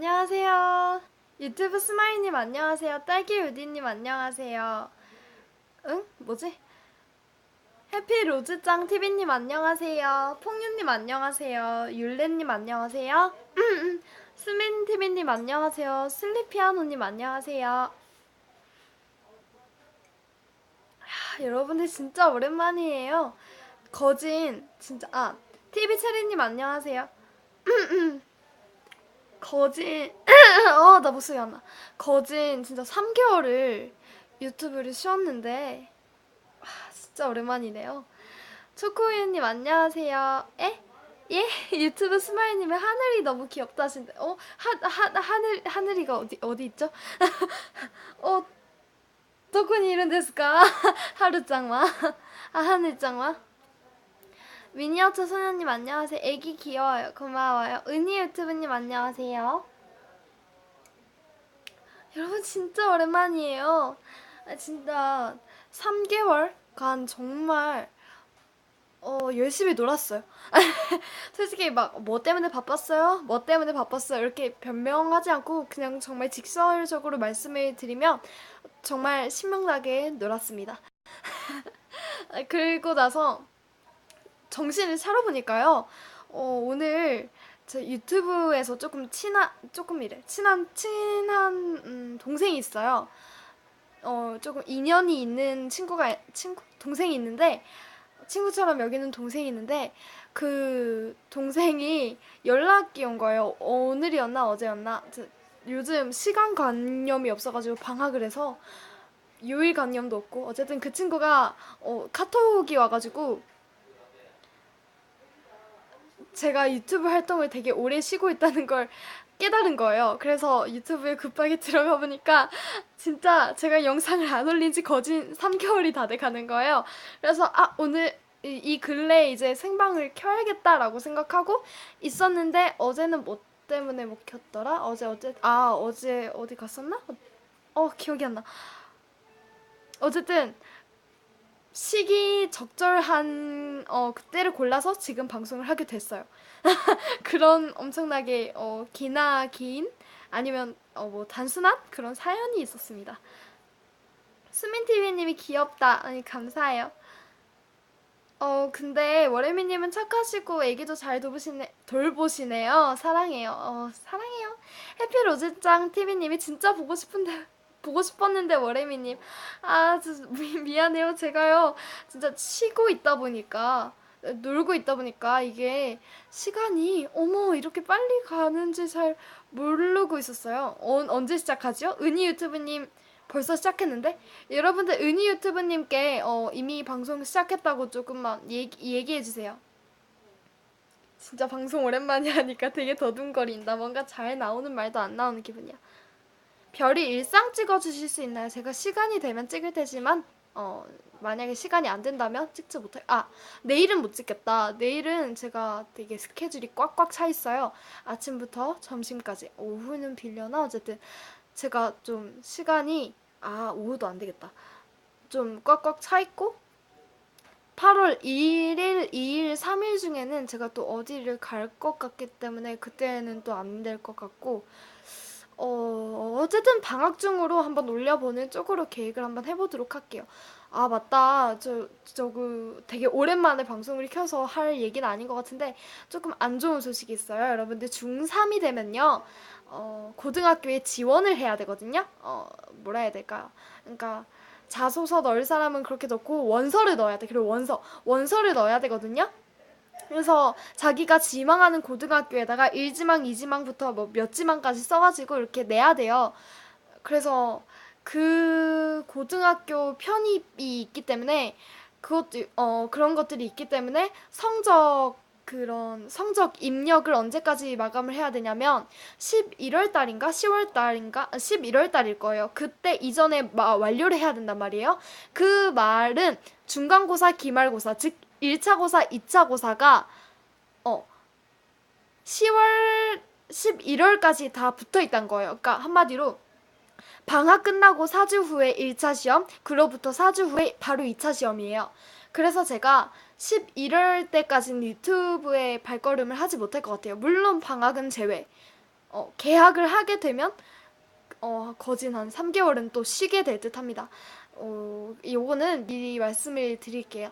안녕하세요. 유튜브 스마일님 안녕하세요. 딸기 유디님 안녕하세요. 응? 뭐지? 해피 로즈짱 TV님 안녕하세요. 폭유님 안녕하세요. 율레님 안녕하세요. 스민 TV님 안녕하세요. 슬리피아노님 안녕하세요. 하, 여러분들 진짜 오랜만이에요. 거진 진짜 아 TV 체리님 안녕하세요. 거진 어나 목소리 안 나. 거진 진짜 3개월을 유튜브를 쉬었는데 와, 진짜 오랜만이네요. 초코우유님 안녕하세요. 에? 예? 유튜브 스마일님의 하늘이 너무 귀엽다 하신데 어? 하, 하, 하늘, 하늘이가 어디, 어디 있죠? 어? 도쿠니 이런 데스까? 하루짱마? 아, 하늘짱마? 미니어처 소녀님 안녕하세요. 애기 귀여워요. 고마워요. 은희 유튜브님 안녕하세요. 여러분 진짜 오랜만이에요. 아, 진짜 3개월간 정말 어, 열심히 놀았어요. 솔직히 막 뭐 때문에 바빴어요? 뭐 때문에 바빴어요? 이렇게 변명하지 않고 그냥 정말 직설적으로 말씀을 드리면 정말 신명나게 놀았습니다. 그리고 나서 정신을 차려보니까요. 어, 오늘 제 유튜브에서 조금 친한 조금 이래 친한 친한 음, 동생이 있어요. 어 조금 인연이 있는 친구가 친구 동생이 있는데 친구처럼 여기는 동생이 있는데 그 동생이 연락이 온 거예요. 오늘이었나 어제였나 저 요즘 시간 관념이 없어가지고 방학을 해서 요일 관념도 없고 어쨌든 그 친구가 어, 카톡이 와가지고 제가 유튜브 활동을 되게 오래 쉬고 있다는 걸 깨달은 거예요. 그래서 유튜브에 급하게 들어가 보니까 진짜 제가 영상을 안 올린 지 거진 3개월이 다 돼 가는 거예요. 그래서 아, 오늘 이, 이 근래에 이제 생방을 켜야겠다라고 생각하고 있었는데 어제는 뭐 때문에 못 켰더라? 어제 어제 아, 어제 어디 갔었나? 어, 기억이 안 나. 어쨌든 시기 적절한 어, 그때를 골라서 지금 방송을 하게 됐어요. 그런 엄청나게 어, 기나 긴 아니면 어, 뭐 단순한 그런 사연이 있었습니다. 수민TV님이 귀엽다. 아니 감사해요. 어 근데 월요미님은 착하시고 애기도 잘 돌보시네 돌보시네요. 사랑해요. 어 사랑해요. 해피로즈짱 TV님이 진짜 보고 싶은데 보고 싶었는데 월요미님 아 미안해요. 제가요 진짜 쉬고 있다 보니까 놀고 있다 보니까 이게 시간이 어머 이렇게 빨리 가는지 잘 모르고 있었어요. 어, 언제 시작하죠? 은희 유튜브님 벌써 시작했는데 여러분들 은희 유튜브님께 어, 이미 방송 시작했다고 조금만 얘기, 얘기해 주세요. 진짜 방송 오랜만에 하니까 되게 더듬거린다. 뭔가 잘 나오는 말도 안 나오는 기분이야. 별이 일상 찍어주실 수 있나요? 제가 시간이 되면 찍을 테지만 어 만약에 시간이 안 된다면 찍지 못할 아 내일은 못 찍겠다. 내일은 제가 되게 스케줄이 꽉꽉 차 있어요. 아침부터 점심까지 오후는 빌려나? 어쨌든 제가 좀 시간이 아 오후도 안 되겠다. 좀 꽉꽉 차 있고 8월 1일, 2일, 3일 중에는 제가 또 어디를 갈 것 같기 때문에 그때는 또 안 될 것 같고 어, 어쨌든 방학 중으로 한번 올려보는 쪽으로 계획을 한번 해보도록 할게요. 아, 맞다. 저, 저, 그, 되게 오랜만에 방송을 켜서 할 얘기는 아닌 것 같은데, 조금 안 좋은 소식이 있어요. 여러분들 중3이 되면요, 어, 고등학교에 지원을 해야 되거든요? 어, 뭐라 해야 될까요? 그러니까, 자소서 넣을 사람은 그렇게 넣고, 원서를 넣어야 돼. 그리고 원서, 원서를 넣어야 되거든요? 그래서 자기가 지망하는 고등학교에다가 1지망, 2지망부터 뭐 몇 지망까지 써가지고 이렇게 내야 돼요. 그래서 그 고등학교 편입이 있기 때문에 그것도 어 그런 것들이 있기 때문에 성적 그런 성적 입력을 언제까지 마감을 해야 되냐면 11월 달인가 10월 달인가 11월 아, 달일 거예요. 그때 이전에 마, 완료를 해야 된단 말이에요. 그 말은 중간고사, 기말고사 즉 1차 고사, 2차 고사가 어 10월 11월까지 다 붙어 있단 거예요. 그러니까 한마디로 방학 끝나고 4주 후에 1차 시험, 그로부터 4주 후에 바로 2차 시험이에요. 그래서 제가 11월 때까지는 유튜브에 발걸음을 하지 못할 것 같아요. 물론 방학은 제외. 어, 계약을 하게 되면 어, 거진 한 3개월은 또 쉬게 될 듯 합니다. 어, 요거는 미리 말씀을 드릴게요.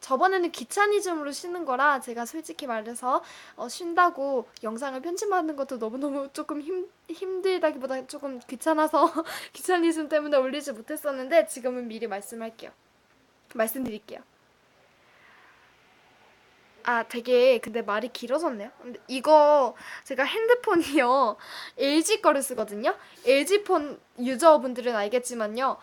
저번에는 귀차니즘으로 쉬는 거라 제가 솔직히 말해서 어, 쉰다고 영상을 편집하는 것도 너무너무 조금 힘, 힘들다기보다 조금 귀찮아서 귀차니즘 때문에 올리지 못했었는데 지금은 미리 말씀할게요. 말씀드릴게요. 아, 되게 근데 말이 길어졌네요. 근데 이거 제가 핸드폰이요. LG 거를 쓰거든요. LG 폰 유저분들은 알겠지만요.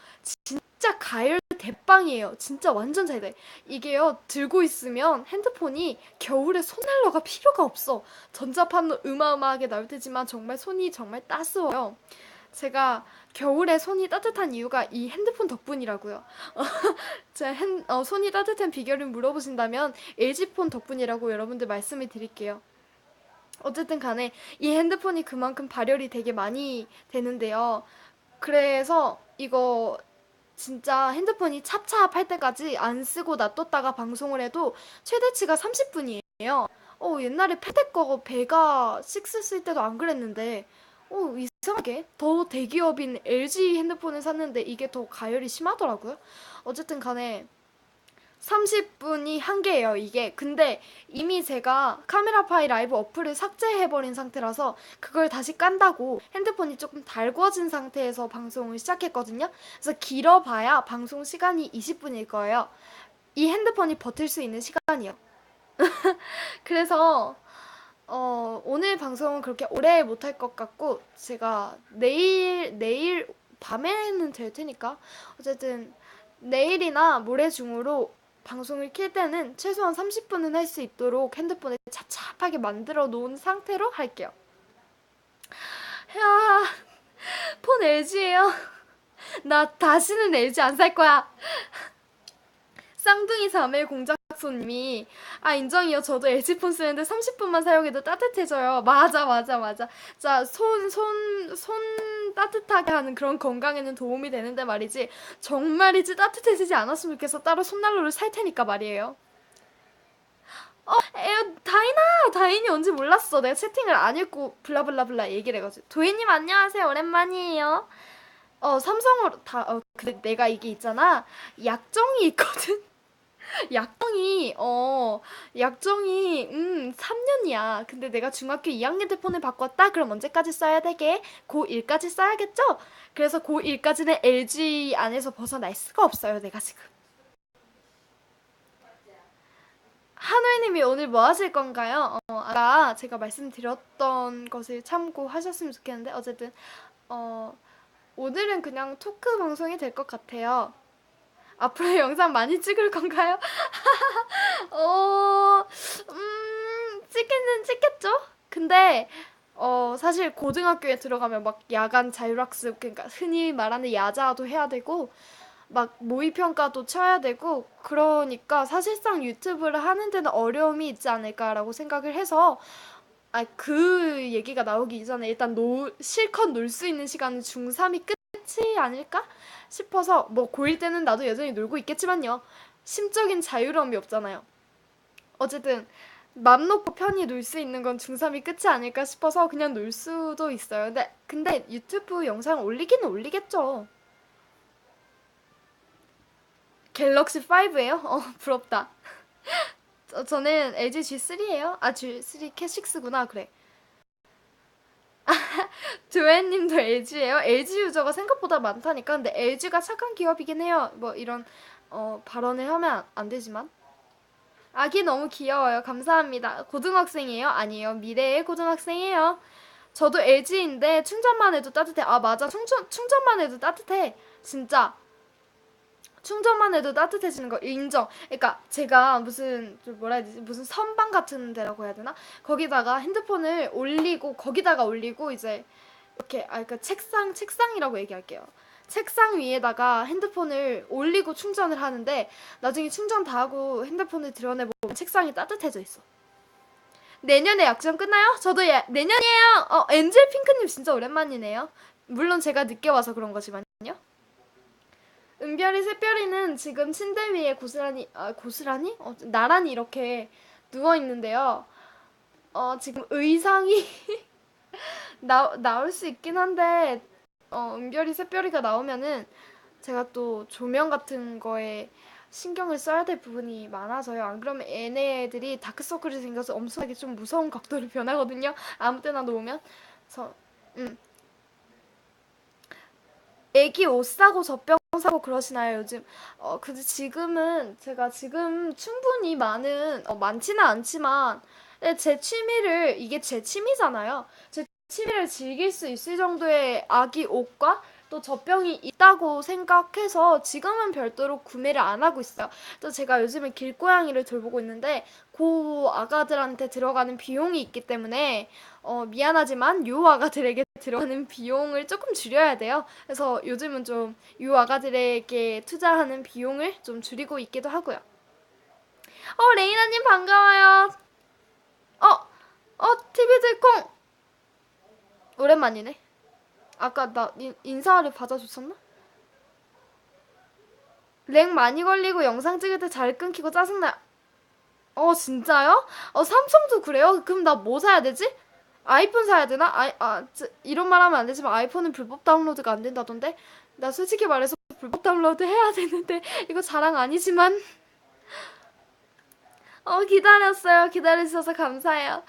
진 짜 가열 대빵이에요. 진짜 완전 잘 돼. 이게요. 들고 있으면 핸드폰이 겨울에 손난로가 필요가 없어. 전자파는 어마어마하게 나올 테지만 정말 손이 정말 따스워요. 제가 겨울에 손이 따뜻한 이유가 이 핸드폰 덕분이라고요. 제 핸, 어, 손이 따뜻한 비결을 물어보신다면 LG폰 덕분이라고 여러분들 말씀을 드릴게요. 어쨌든 간에 이 핸드폰이 그만큼 발열이 되게 많이 되는데요. 그래서 이거 진짜 핸드폰이 찹찹할 때까지 안 쓰고 놔뒀다가 방송을 해도 최대치가 30분이에요. 어, 옛날에 페데 거 베가 6 쓸 때도 안 그랬는데 어, 이상하게 더 대기업인 LG 핸드폰을 샀는데 이게 더 가열이 심하더라고요. 어쨌든 간에 30분이 한계예요, 이게. 근데 이미 제가 카메라 파일 라이브 어플을 삭제해버린 상태라서 그걸 다시 깐다고 핸드폰이 조금 달궈진 상태에서 방송을 시작했거든요. 그래서 길어봐야 방송 시간이 20분일 거예요. 이 핸드폰이 버틸 수 있는 시간이요. 그래서 어, 오늘 방송은 그렇게 오래 못 할 것 같고 제가 내일 내일 밤에는 될 테니까 어쨌든 내일이나 모레 중으로 방송을 킬 때는 최소한 30분은 할 수 있도록 핸드폰을 찹찹하게 만들어 놓은 상태로 할게요. 야, 폰 LG예요. 나 다시는 LG 안 살 거야. 쌍둥이 자매 공작소님이 아 인정이요. 저도 LG폰 쓰는데 30분만 사용해도 따뜻해져요. 맞아 맞아 맞아. 자 손 손 손 따뜻하게 하는 그런 건강에는 도움이 되는데 말이지 정말이지 따뜻해지지 않았으면 좋겠어. 따로 손난로를 살 테니까 말이에요. 어, 에어, 다이나! 다인이 언제 몰랐어. 내가 채팅을 안 읽고 블라블라블라 얘기를 해가지고. 도희님 안녕하세요. 오랜만이에요. 어, 삼성으로 다, 어, 근데 내가 이게 있잖아. 약정이 있거든? 약정이 어 약정이 음 3년이야. 근데 내가 중학교 2학년 때 폰을 바꿨다. 그럼 언제까지 써야 되게? 고1까지 써야겠죠? 그래서 고1까지는 LG 안에서 벗어날 수가 없어요. 내가 지금. 한울님이 오늘 뭐 하실 건가요? 어, 아까 제가 말씀드렸던 것을 참고하셨으면 좋겠는데 어쨌든 어 오늘은 그냥 토크 방송이 될 것 같아요. 앞으로 영상 많이 찍을 건가요? 어, 음, 찍기는 찍겠죠? 근데, 어, 사실 고등학교에 들어가면 막 야간 자율학습, 그러니까 흔히 말하는 야자도 해야 되고, 막 모의평가도 쳐야 되고, 그러니까 사실상 유튜브를 하는 데는 어려움이 있지 않을까라고 생각을 해서, 아, 그 얘기가 나오기 이전에 일단 노, 실컷 놀 수 있는 시간은 중3이 끝 이 아닐까? 싶어서 뭐 고1 때는 나도 여전히 놀고 있겠지만요. 심적인 자유로움이 없잖아요. 어쨌든 맘 놓고 편히 놀 수 있는 건 중3이 끝이 아닐까 싶어서 그냥 놀 수도 있어요. 근데 근데 유튜브 영상 올리기는 올리겠죠. 갤럭시 5예요? 어, 부럽다. 저, 저는 LG G3예요. 아, G3 캐6구나. 그래. 조앤님도 LG예요? LG 유저가 생각보다 많다니까. 근데 LG가 착한 기업이긴 해요. 뭐 이런 어, 발언을 하면 안 되지만. 아기 너무 귀여워요. 감사합니다. 고등학생이에요? 아니에요. 미래의 고등학생이에요. 저도 LG인데 충전만 해도 따뜻해. 아 맞아. 충전 충전만 해도 따뜻해. 진짜. 충전만 해도 따뜻해지는 거 인정. 그러니까 제가 무슨 좀 뭐라 해야 되지? 무슨 선방 같은 데라고 해야 되나? 거기다가 핸드폰을 올리고 거기다가 올리고 이제 이렇게 아 그러니까 책상 책상이라고 얘기할게요. 책상 위에다가 핸드폰을 올리고 충전을 하는데 나중에 충전 다 하고 핸드폰을 드러내 보면 책상이 따뜻해져 있어. 내년에 약정 끝나요? 저도 예, 내년이에요. 어 엔젤 핑크님 진짜 오랜만이네요. 물론 제가 늦게 와서 그런 거지만요. 은별이 새별이는 지금 침대 위에 고스란히 아 고스란히 어, 나란히 이렇게 누워 있는데요. 어 지금 의상이 나 나올 수 있긴 한데 어, 은별이 샛별이가 나오면은 제가 또 조명 같은 거에 신경을 써야 될 부분이 많아서요. 안 그러면 얘네들이 다크서클이 생겨서 엄청나게 좀 무서운 각도로 변하거든요. 아무 때나 놓으면. 그래서 음. 애기 옷 사고 젖병 사고 그러시나요, 요즘? 어, 근데 지금은 제가 지금 충분히 많은, 어, 많지는 않지만, 네, 제 취미를, 이게 제 취미잖아요. 제 취미를 즐길 수 있을 정도의 아기 옷과 또 젖병이 있다고 생각해서 지금은 별도로 구매를 안 하고 있어요. 또 제가 요즘에 길고양이를 돌보고 있는데, 그 아가들한테 들어가는 비용이 있기 때문에, 어, 미안하지만 요 아가들에게 들어가는 비용을 조금 줄여야 돼요. 그래서 요즘은 좀 요 아가들에게 투자하는 비용을 좀 줄이고 있기도 하고요. 어, 레이나님 반가워요. 어, 어, TV 들콩. 오랜만이네. 아까 나 인, 인사를 받아줬었나? 렉 많이 걸리고 영상 찍을 때 잘 끊기고 짜증나. 어, 진짜요? 어, 삼성도 그래요? 그럼 나 뭐 사야 되지? 아이폰 사야 되나? 아이, 아, 저, 이런 말 하면 안 되지만 아이폰은 불법 다운로드가 안 된다던데? 나 솔직히 말해서 불법 다운로드 해야 되는데, 이거 자랑 아니지만. 어, 기다렸어요. 기다려주셔서 감사해요.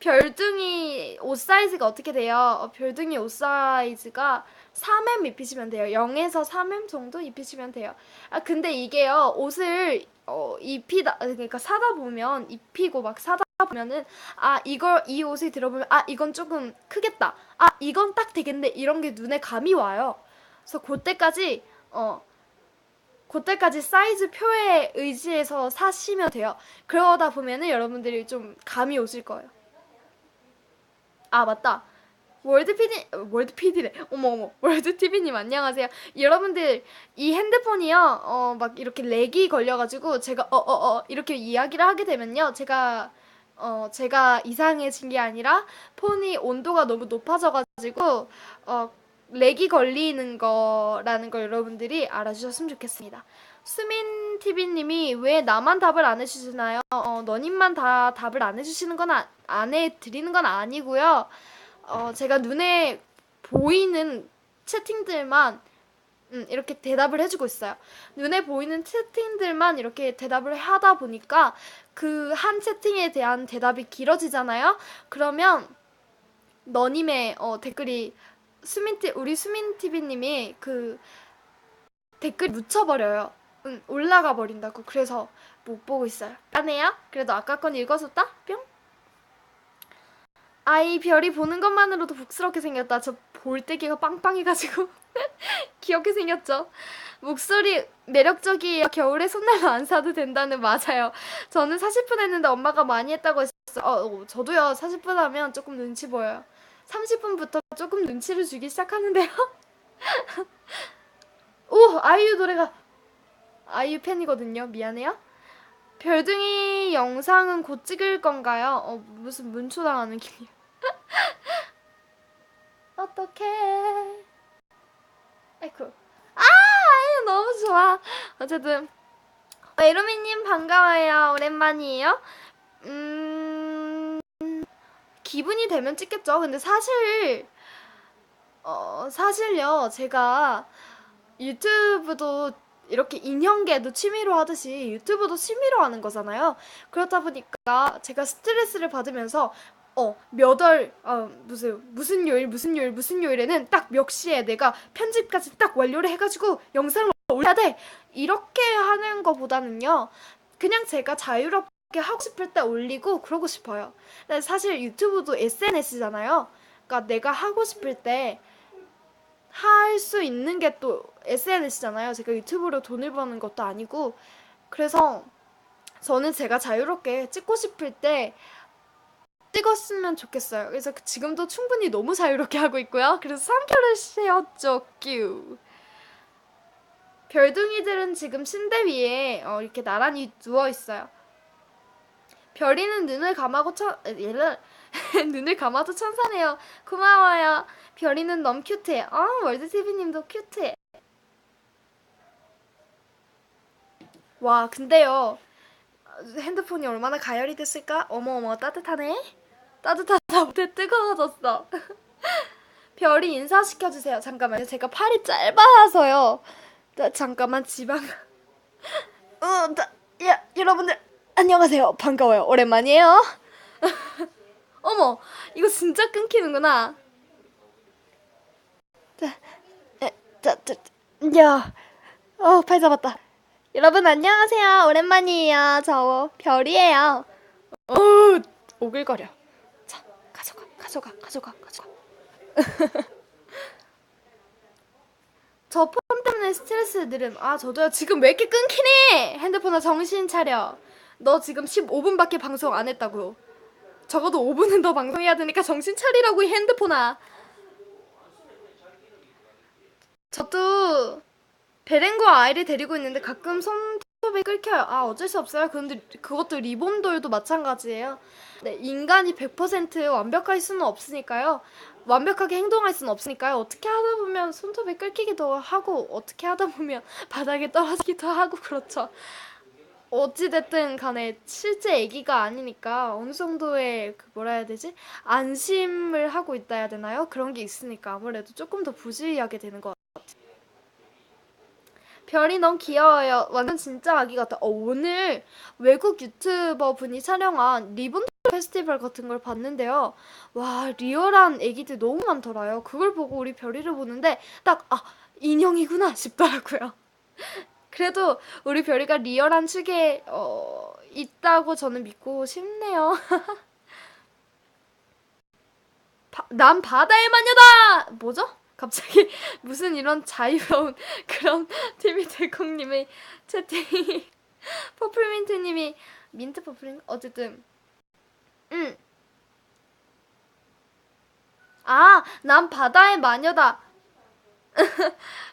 별둥이 옷 사이즈가 어떻게 돼요? 어, 별둥이 옷 사이즈가 3M 입히시면 돼요. 0에서 3M 정도 입히시면 돼요. 아, 근데 이게요, 옷을, 어, 입히다, 그러니까 사다 보면, 입히고 막 사다 보면은, 아, 이걸, 이 옷을 들어보면, 아, 이건 조금 크겠다. 아, 이건 딱 되겠네. 이런 게 눈에 감이 와요. 그래서 그때까지, 어, 그때까지 사이즈 표에 의지해서 사시면 돼요. 그러다 보면은 여러분들이 좀 감이 오실 거예요. 아, 맞다. 월드 PD, 월드 PD래. 어머, 어머. 월드 TV님 안녕하세요. 여러분들, 이 핸드폰이요, 어, 막 이렇게 렉이 걸려 가지고, 제가, 어, 어, 어, 이렇게 이야기를 하게 되면요, 제가, 어, 제가 이상해진 게 아니라, 폰이 온도가 너무 높아져가지고, 어, 렉이 걸리는 거라는 걸 여러분들이 알아주셨으면 좋겠습니다. 수민 TV님이 왜 나만 답을 안 해주시나요? 어, 너님만 다 답을 안 해주시는 건 아, 안 해드리는 건 아니고요. 어, 제가 눈에 보이는 채팅들만 음, 이렇게 대답을 해주고 있어요. 눈에 보이는 채팅들만 이렇게 대답을 하다 보니까 그 한 채팅에 대한 대답이 길어지잖아요. 그러면 너님의 어, 댓글이 수민티 우리 수민 TV님이 그 댓글 묻혀버려요. 응, 올라가 버린다고. 그래서 못 보고 있어요. 안해요? 그래도 아까 건 읽어줬다? 뿅. 아이 별이 보는 것만으로도 복스럽게 생겼다. 저 볼때기가 빵빵해가지고 귀엽게 생겼죠. 목소리 매력적이에요. 겨울에 손난로 안 사도 된다는 맞아요. 저는 40분 했는데 엄마가 많이 했다고 했어요. 어, 어, 저도요. 40분 하면 조금 눈치 보여요. 30분부터 조금 눈치를 주기 시작하는데요. 오, 아이유 노래가 아이유 팬이거든요. 미안해요. 별둥이 영상은 곧 찍을 건가요? 어, 무슨 문초 당하는 기분. 어떡해. 아이쿠. 아, 아이유 너무 좋아. 어쨌든. 어, 에로미님 반가워요. 오랜만이에요. 음, 기분이 되면 찍겠죠. 근데 사실, 어, 사실요. 제가 유튜브도 이렇게 인형계도 취미로 하듯이 유튜브도 취미로 하는 거잖아요. 그렇다 보니까 제가 스트레스를 받으면서 어, 몇 월, 어, 무슨, 무슨 요일, 무슨 요일, 무슨 요일에는 딱 몇 시에 내가 편집까지 딱 완료를 해가지고 영상을 올려야 돼! 이렇게 하는 거보다는요, 그냥 제가 자유롭게 하고 싶을 때 올리고 그러고 싶어요. 사실 유튜브도 SNS잖아요. 그러니까 내가 하고 싶을 때 할 수 있는 게 또 SNS잖아요. 제가 유튜브로 돈을 버는 것도 아니고. 그래서 저는 제가 자유롭게 찍고 싶을 때 찍었으면 좋겠어요. 그래서 지금도 충분히 너무 자유롭게 하고 있고요. 그래서 3개월을 쉬었죠. 뀨. 별둥이들은 지금 침대 위에 어, 이렇게 나란히 누워 있어요. 별이는 눈을 감아고 천 얘를 눈을 감아도 천사네요. 고마워요. 별이는 너무 큐트해. 아 월드 TV님도 큐트해. 와 근데요 핸드폰이 얼마나 가열이 됐을까? 어머 어머 따뜻하네. 따뜻하다 못해 뜨거워졌어. 별이 인사시켜주세요. 잠깐만요. 제가 팔이 짧아서요. 자, 잠깐만 지방. 어, 자, 야, 여러분들 안녕하세요. 반가워요. 오랜만이에요. 어머, 이거 진짜 끊기는구나. 자, 에, 자, 자, 야, 어, 팔 잡았다. 여러분 안녕하세요. 오랜만이에요. 저 별이에요. 어, 오글거려. 자, 가져가, 가져가, 가져가, 가져가. 저 폰 때문에 스트레스 늘음. 아, 저도요. 지금 왜 이렇게 끊기니? 핸드폰아 정신 차려. 너 지금 15분밖에 방송 안 했다고. 적어도 5분은 더 방송해야 되니까 정신 차리라고 이 핸드폰아. 저도 베렌과 아이를 데리고 있는데 가끔 손톱이 끓겨요. 아 어쩔 수 없어요. 그런데 그것도 리본돌도 마찬가지예요. 네, 인간이 100% 완벽할 수는 없으니까요. 완벽하게 행동할 수는 없으니까요. 어떻게 하다 보면 손톱이 끓기기도 하고 어떻게 하다 보면 바닥에 떨어지기도 하고 그렇죠. 어찌됐든 간에 실제 아기가 아니니까 어느 정도의 그 뭐라 해야 되지? 안심을 하고 있다 해야 되나요? 그런 게 있으니까 아무래도 조금 더 부주의하게 되는 것 같아요. 별이 너무 귀여워요. 완전 진짜 아기 같아. 어, 오늘 외국 유튜버 분이 촬영한 리본 페스티벌 같은 걸 봤는데요. 와, 리얼한 애기들 너무 많더라요. 그걸 보고 우리 별이를 보는데 딱, 아, 인형이구나 싶더라고요. 그래도 우리 별이가 리얼한 축에 어, 있다고 저는 믿고 싶네요. 바, 난 바다의 마녀다! 뭐죠? 갑자기 무슨 이런 자유로운 그런 TV 대콩님의 채팅이 퍼플민트님이 민트 퍼플인 어쨌든 응. 아, 난 바다의 마녀다.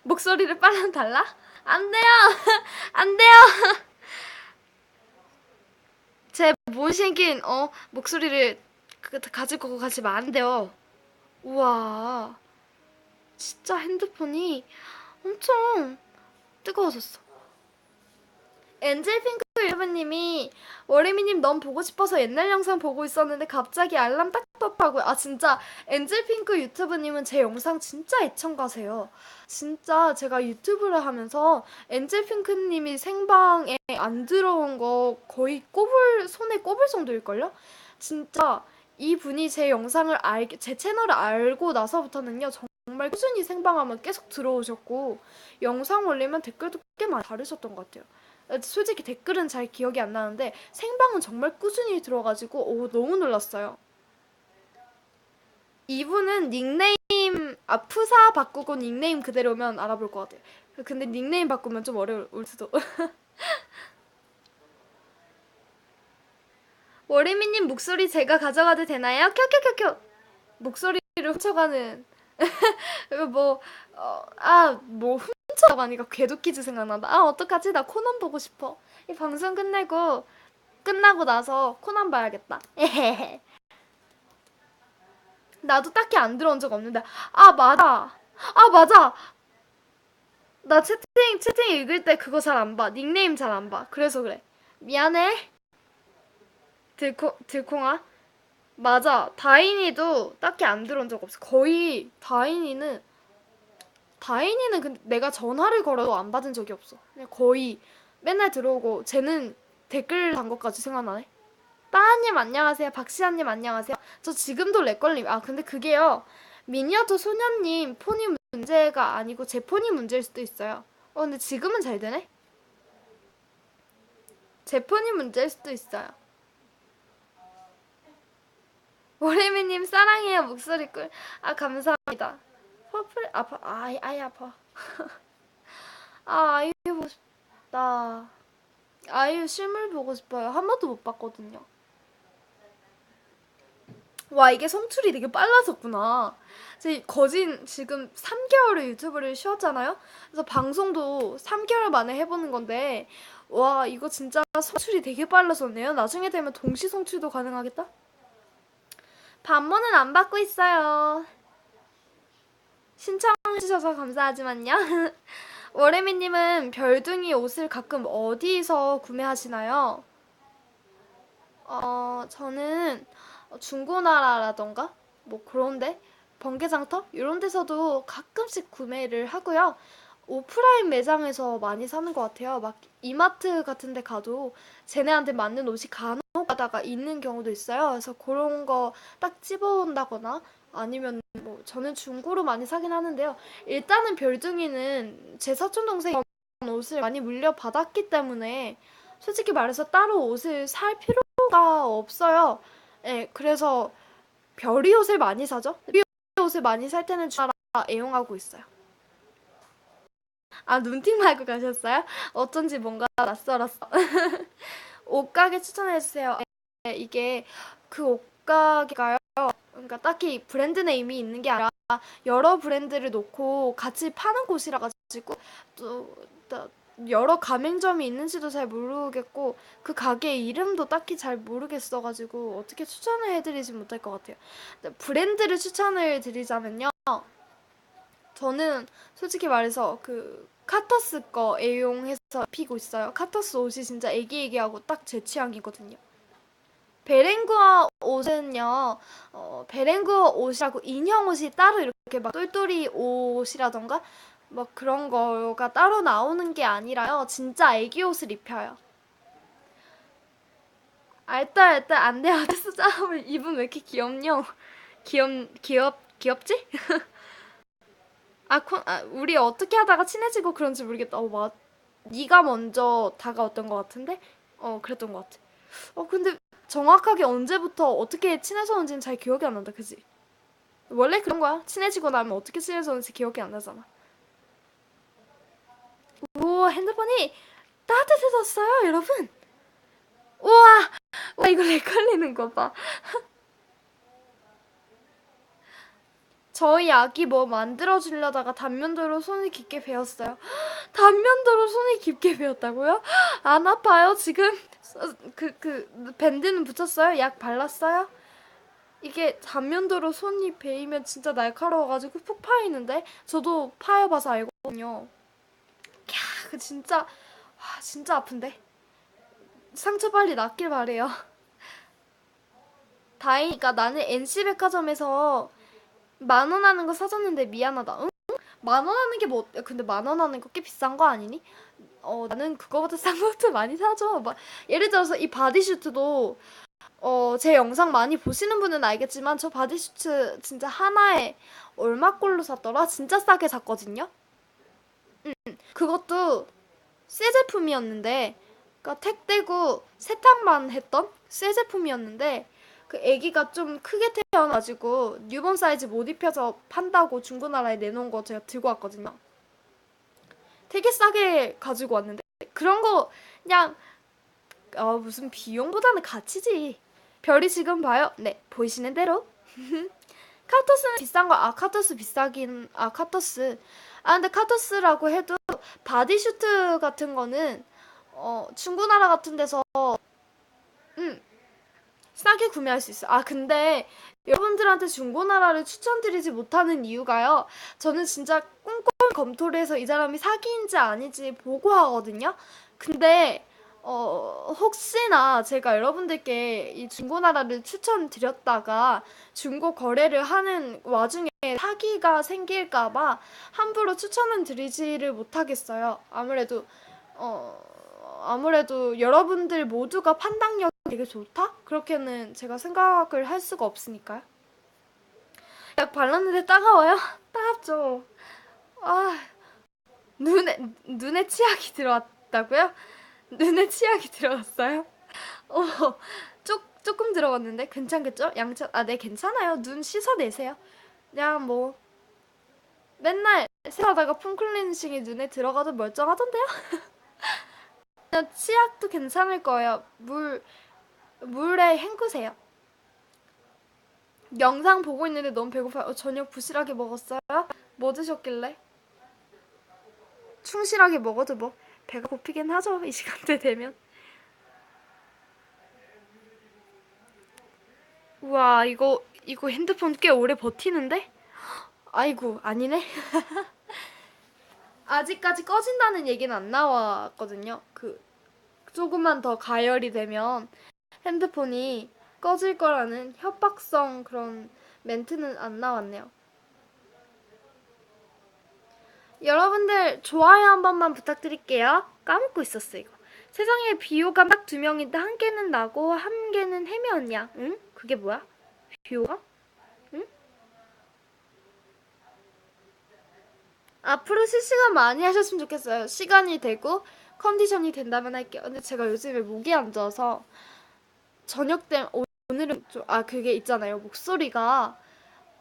목소리를 빨랑 달라? 안 돼요! 안 돼요! 제 못생긴, 어, 목소리를 그, 가지고 가시면 안 돼요. 우와. 진짜 핸드폰이 엄청 뜨거워졌어. 엔젤핑크 여러분님이 월요미님 너무 보고 싶어서 옛날 영상 보고 있었는데 갑자기 알람 딱 떴다고요. 아 진짜 엔젤핑크 유튜브님은 제 영상 진짜 애청가세요. 진짜 제가 유튜브를 하면서 엔젤핑크님이 생방에 안 들어온 거 거의 꼽을 손에 꼽을 정도일걸요? 진짜 이 분이 제 영상을 알게 제 채널을 알고 나서부터는요 정말 꾸준히 생방하면 계속 들어오셨고 영상 올리면 댓글도 꽤 많이 다르셨던 것 같아요. 솔직히 댓글은 잘 기억이 안 나는데 생방은 정말 꾸준히 들어가지고 오 너무 놀랐어요. 이분은 닉네임 아 푸사 바꾸고 닉네임 그대로면 알아볼 것 같아요. 근데 닉네임 바꾸면 좀 어려울 수도. 월미님 목소리 제가 가져가도 되나요? 켜켜켜켜 목소리를 훔쳐가는 뭐, 뭐아뭐 하니까 궤도키즈 생각난다. 아 어떡하지? 나 코난 보고 싶어. 이 방송 끝내고 끝나고 나서 코난 봐야겠다. 나도 딱히 안 들어온 적 없는데 아 맞아 아 맞아 나 채팅 채팅 읽을 때 그거 잘 안 봐. 닉네임 잘 안 봐. 그래서 그래. 미안해. 들콩 들콩아. 맞아. 다인이도 딱히 안 들어온 적 없어. 거의 다인이는 다인이는 근데 내가 전화를 걸어도 안 받은 적이 없어. 그냥 거의 맨날 들어오고 쟤는 댓글 단 것까지 생각나네. 따님 안녕하세요. 박시아님 안녕하세요. 저 지금도 렉걸림. 아 근데 그게요. 미니어처 소녀님 폰이 문제가 아니고 제 폰이 문제일 수도 있어요. 어 근데 지금은 잘 되네. 제 폰이 문제일 수도 있어요. 오레미님 사랑해요 목소리 꿀. 아 감사합니다. 퍼플 아파 아이 아이 아파. 아 아이유 보고 싶다. 아이유 실물 보고 싶어요. 한 번도 못 봤거든요. 와 이게 성출이 되게 빨라졌구나. 제 거진 지금 3개월을 유튜브를 쉬었잖아요. 그래서 방송도 3개월 만에 해보는 건데 와 이거 진짜 성출이 되게 빨라졌네요. 나중에 되면 동시 성출도 가능하겠다. 반모는 안 받고 있어요. 신청해주셔서 감사하지만요. 월레미님은 별둥이 옷을 가끔 어디서 구매하시나요? 어, 저는 중고나라라던가 뭐 그런데 번개장터 이런 데서도 가끔씩 구매를 하고요. 오프라인 매장에서 많이 사는 것 같아요. 막 이마트 같은 데 가도 쟤네한테 맞는 옷이 간혹 가다가 있는 경우도 있어요. 그래서 그런 거 딱 집어온다거나 아니면 뭐 저는 중고로 많이 사긴 하는데요. 일단은 별둥이는 제 사촌 동생이 옷을 많이 물려받았기 때문에 솔직히 말해서 따로 옷을 살 필요가 없어요. 예, 그래서 별이 옷을 많이 사죠. 별이 옷을 많이 살 때는 주라 애용하고 있어요. 아, 눈팅 말고 가셨어요? 어쩐지 뭔가 낯설었어. 옷가게 추천해주세요. 네, 이게 그 옷가게가요. 그러니까 딱히 브랜드 네임이 있는 게 아니라 여러 브랜드를 놓고 같이 파는 곳이라 가지고 또, 또 여러 가맹점이 있는지도 잘 모르겠고 그 가게 이름도 딱히 잘 모르겠어 가지고 어떻게 추천을 해드리지 못할 것 같아요. 브랜드를 추천을 드리자면요. 저는 솔직히 말해서 그 카터스 거 애용해서 입히고 있어요. 카터스 옷이 진짜 애기애기하고 딱 제 취향이거든요. 베렌구어 옷은요, 어, 베렌구어 옷이라고 인형 옷이 따로 이렇게 막 똘똘이 옷이라던가 막 그런 거가 따로 나오는 게 아니라요. 진짜 애기 옷을 입혀요. 알딸 알딸 안 돼요. 수자 이분 왜 이렇게 귀엽냐? 귀엽 귀엽 귀엽지? 아, 콘, 아, 우리 어떻게 하다가 친해지고 그런지 모르겠다. 어, 맞. 네가 먼저 다가왔던 것 같은데? 어, 그랬던 것 같아. 어, 근데 정확하게 언제부터 어떻게 친해졌는지는 잘 기억이 안 난다, 그지? 원래 그런 거야. 친해지고 나면 어떻게 친해졌는지 기억이 안 나잖아. 오, 핸드폰이 따뜻해졌어요, 여러분. 우와, 와, 이거 렉 걸리는 거 봐. 저희 아기 뭐 만들어 주려다가 단면도로 손이 깊게 베었어요. 단면도로 손이 깊게 베었다고요? 안 아파요 지금? 그그 밴드는 붙였어요? 약 발랐어요? 이게 단면도로 손이 베이면 진짜 날카로워가지고 푹 파이는데 저도 파여봐서 알거든요. 캬, 그 진짜 와, 진짜 아픈데 상처 빨리 낫길 바래요. 다행이니까 나는 NC백화점에서 만 원 하는 거 사줬는데 미안하다. 응? 만원 하는 게 뭐? 근데 만 원 하는 거 꽤 비싼 거 아니니? 어 나는 그거보다 싼 것도 많이 사줘. 막 예를 들어서 이 바디슈트도 어 제 영상 많이 보시는 분은 알겠지만 저 바디슈트 진짜 하나에 얼마 꼴로 샀더라? 진짜 싸게 샀거든요. 응. 그것도 새 제품이었는데 그러니까 택 떼고 세탁만 했던 새 제품이었는데 그 아기가 좀 크게 태어나가지고 뉴본 사이즈 못 입혀서 판다고 중고나라에 내놓은 거 제가 들고 왔거든요. 되게 싸게 가지고 왔는데 그런 거 그냥 어, 무슨 비용보다는 가치지. 별이 지금 봐요. 네 보이시는 대로. 카터스는 비싼 거, 아, 카터스 비싸긴, 아, 카터스. 아, 근데 카터스라고 해도 바디슈트 같은 거는, 어, 중고나라 같은 데서, 음, 싸게 구매할 수 있어요. 아, 근데 여러분들한테 중고나라를 추천드리지 못하는 이유가요. 저는 진짜 꼼꼼히 검토를 해서 이 사람이 사기인지 아닌지 보고 하거든요. 근데 어, 혹시나 제가 여러분들께 이 중고나라를 추천드렸다가 중고 거래를 하는 와중에 사기가 생길까봐 함부로 추천은 드리지를 못하겠어요. 아무래도, 어, 아무래도 여러분들 모두가 판단력이 되게 좋다? 그렇게는 제가 생각을 할 수가 없으니까요. 약 발랐는데 따가워요? 따갑죠. 아, 눈에, 눈에 치약이 들어왔다고요? 눈에 치약이 들어갔어요? 어, 조, 조금 들어갔는데 괜찮겠죠? 양천 아, 네 괜찮아요. 눈 씻어내세요. 그냥 뭐 맨날 세하다가 폼클렌싱이 눈에 들어가도 멀쩡하던데요? 치약도 괜찮을 거예요. 물 물에 헹구세요. 영상 보고 있는데 너무 배고파요. 어, 저녁 부실하게 먹었어요? 뭐 드셨길래? 충실하게 먹어도 뭐 배가 고프긴 하죠. 이 시간대 되면. 우와, 이거 이거 핸드폰 꽤 오래 버티는데? 아이고, 아니네. 아직까지 꺼진다는 얘기는 안 나왔거든요. 그 조금만 더 가열이 되면 핸드폰이 꺼질 거라는 협박성 그런 멘트는 안 나왔네요. 여러분들 좋아요 한 번만 부탁드릴게요. 까먹고 있었어 이거. 세상에 비호가 딱두 명인데 한 개는 나고 한 개는 혜미 언니야. 응? 그게 뭐야? 비호가? 응? 앞으로 실시간 많이 하셨으면 좋겠어요. 시간이 되고 컨디션이 된다면 할게요. 근데 제가 요즘에 목이 안 좋아서 저녁 때 오- 오늘은 좀 아 그게 있잖아요. 목소리가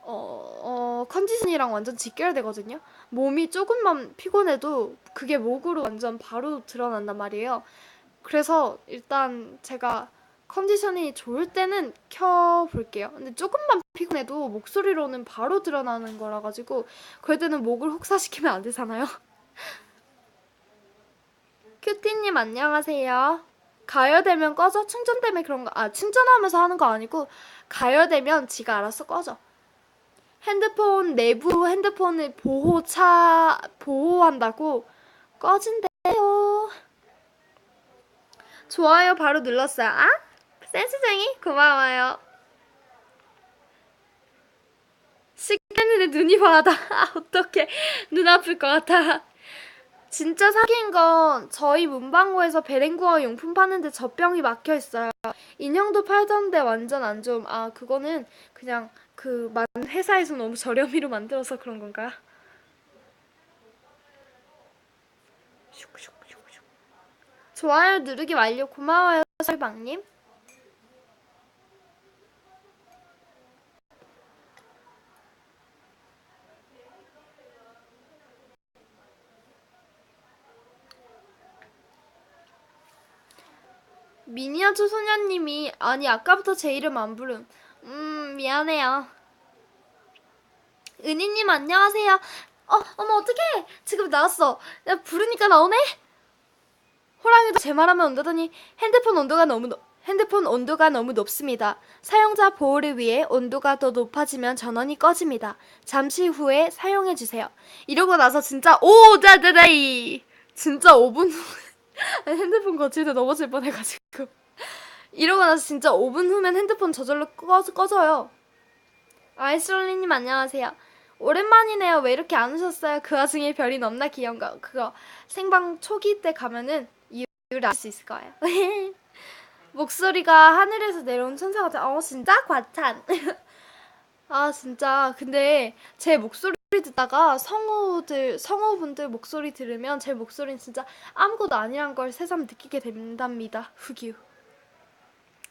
어, 어 컨디션이랑 완전 직결되거든요. 몸이 조금만 피곤해도 그게 목으로 완전 바로 드러난단 말이에요. 그래서 일단 제가 컨디션이 좋을 때는 켜볼게요. 근데 조금만 피곤해도 목소리로는 바로 드러나는 거라 가지고 그럴 때는 목을 혹사시키면 안 되잖아요. 큐티님 안녕하세요. 가열되면 꺼져? 충전 때문에 그런 거, 아, 충전하면서 하는 거 아니고, 가열되면 지가 알아서 꺼져. 핸드폰 내부 핸드폰을 보호차 보호한다고 꺼진대요. 좋아요 바로 눌렀어요. 아? 센스쟁이 고마워요. 시켰는데 눈이 와다. 아 어떡해. 눈 아플 것 같아. 진짜 사귄 건 저희 문방구에서 베랭구어 용품 파는데 젖병이 막혀 있어요. 인형도 팔던데 완전 안 좋음. 아 그거는 그냥 그만 회사에서 너무 저렴이로 만들어서 그런 건가? 좋아요 누르기 완료 고마워요 설방님. 미니어처 소녀님이 아니 아까부터 제 이름 안 부름. 음 미안해요. 은희님 안녕하세요. 어 어머 어떡해 지금 나왔어. 나 부르니까 나오네. 호랑이도 제 말하면 온다더니 핸드폰 온도가 너무 높- 핸드폰 온도가 너무 높습니다. 사용자 보호를 위해 온도가 더 높아지면 전원이 꺼집니다. 잠시 후에 사용해 주세요. 이러고 나서 진짜 오 자자자이 진짜 5분 후 핸드폰 거칠 때 넘어질 뻔해가지고 이러고 나서 진짜 5분 후면 핸드폰 저절로 꺼, 꺼져요. 아이스롤리님 안녕하세요. 오랜만이네요. 왜 이렇게 안 오셨어요? 그 와중에 별이 넘나 귀여운가? 그거 생방 초기 때 가면은 이유를 알 수 있을 거예요. 목소리가 하늘에서 내려온 천사 같아. 어 진짜 과찬. 아 진짜 근데 제 목소리 듣다가 성우들 성우분들 목소리 들으면 제 목소리는 진짜 아무것도 아니란 걸 새삼 느끼게 된답니다. 후기우.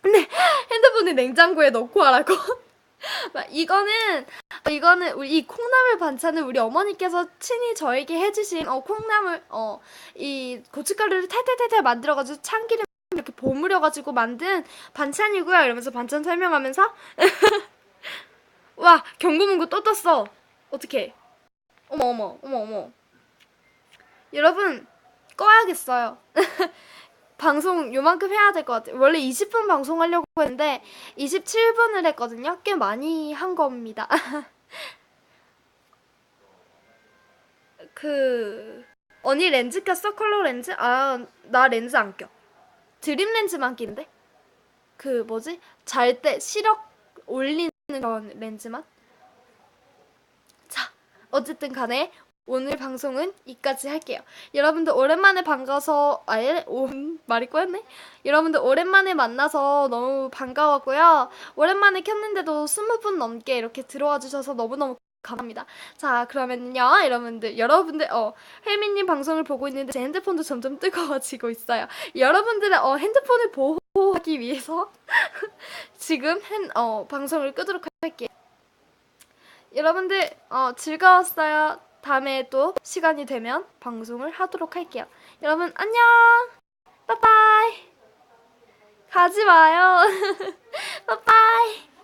근데 핸드폰을 냉장고에 넣고 하라고. 막 이거는 이거는 우리 이 콩나물 반찬은 우리 어머니께서 친히 저에게 해주신 어 콩나물 어 이 고춧가루를 탈탈탈탈 만들어가지고 참기름 이렇게 버무려가지고 만든 반찬이고요. 이러면서 반찬 설명하면서 와 경고문구 또 떴어. 어떡해. 어머 어머 어머 어머. 여러분 꺼야겠어요. 방송 요만큼 해야 될 것 같아요. 원래 20분 방송하려고 했는데 27분을 했거든요. 꽤 많이 한 겁니다. 그 언니 렌즈 꼈어? 컬러 렌즈? 아, 나 렌즈 안 껴. 드림 렌즈만 끼는데? 그 뭐지? 잘 때 시력 올리는 그런 렌즈만? 자, 어쨌든 간에 오늘 방송은 이까지 할게요. 여러분들 오랜만에 반가워서 아예 온 말이 꼬였네. 여러분들 오랜만에 만나서 너무 반가웠고요. 오랜만에 켰는데도 20분 넘게 이렇게 들어와 주셔서 너무너무 감사합니다. 자, 그러면요. 여러분들 여러분들 어 혜미님 방송을 보고 있는데 제 핸드폰도 점점 뜨거워지고 있어요. 여러분들의 어 핸드폰을 보호하기 위해서 지금 핸, 어 방송을 끄도록 할게요. 여러분들 어 즐거웠어요. 다음에 또 시간이 되면 방송을 하도록 할게요. 여러분 안녕. 빠빠이. 가지 마요. 빠빠이.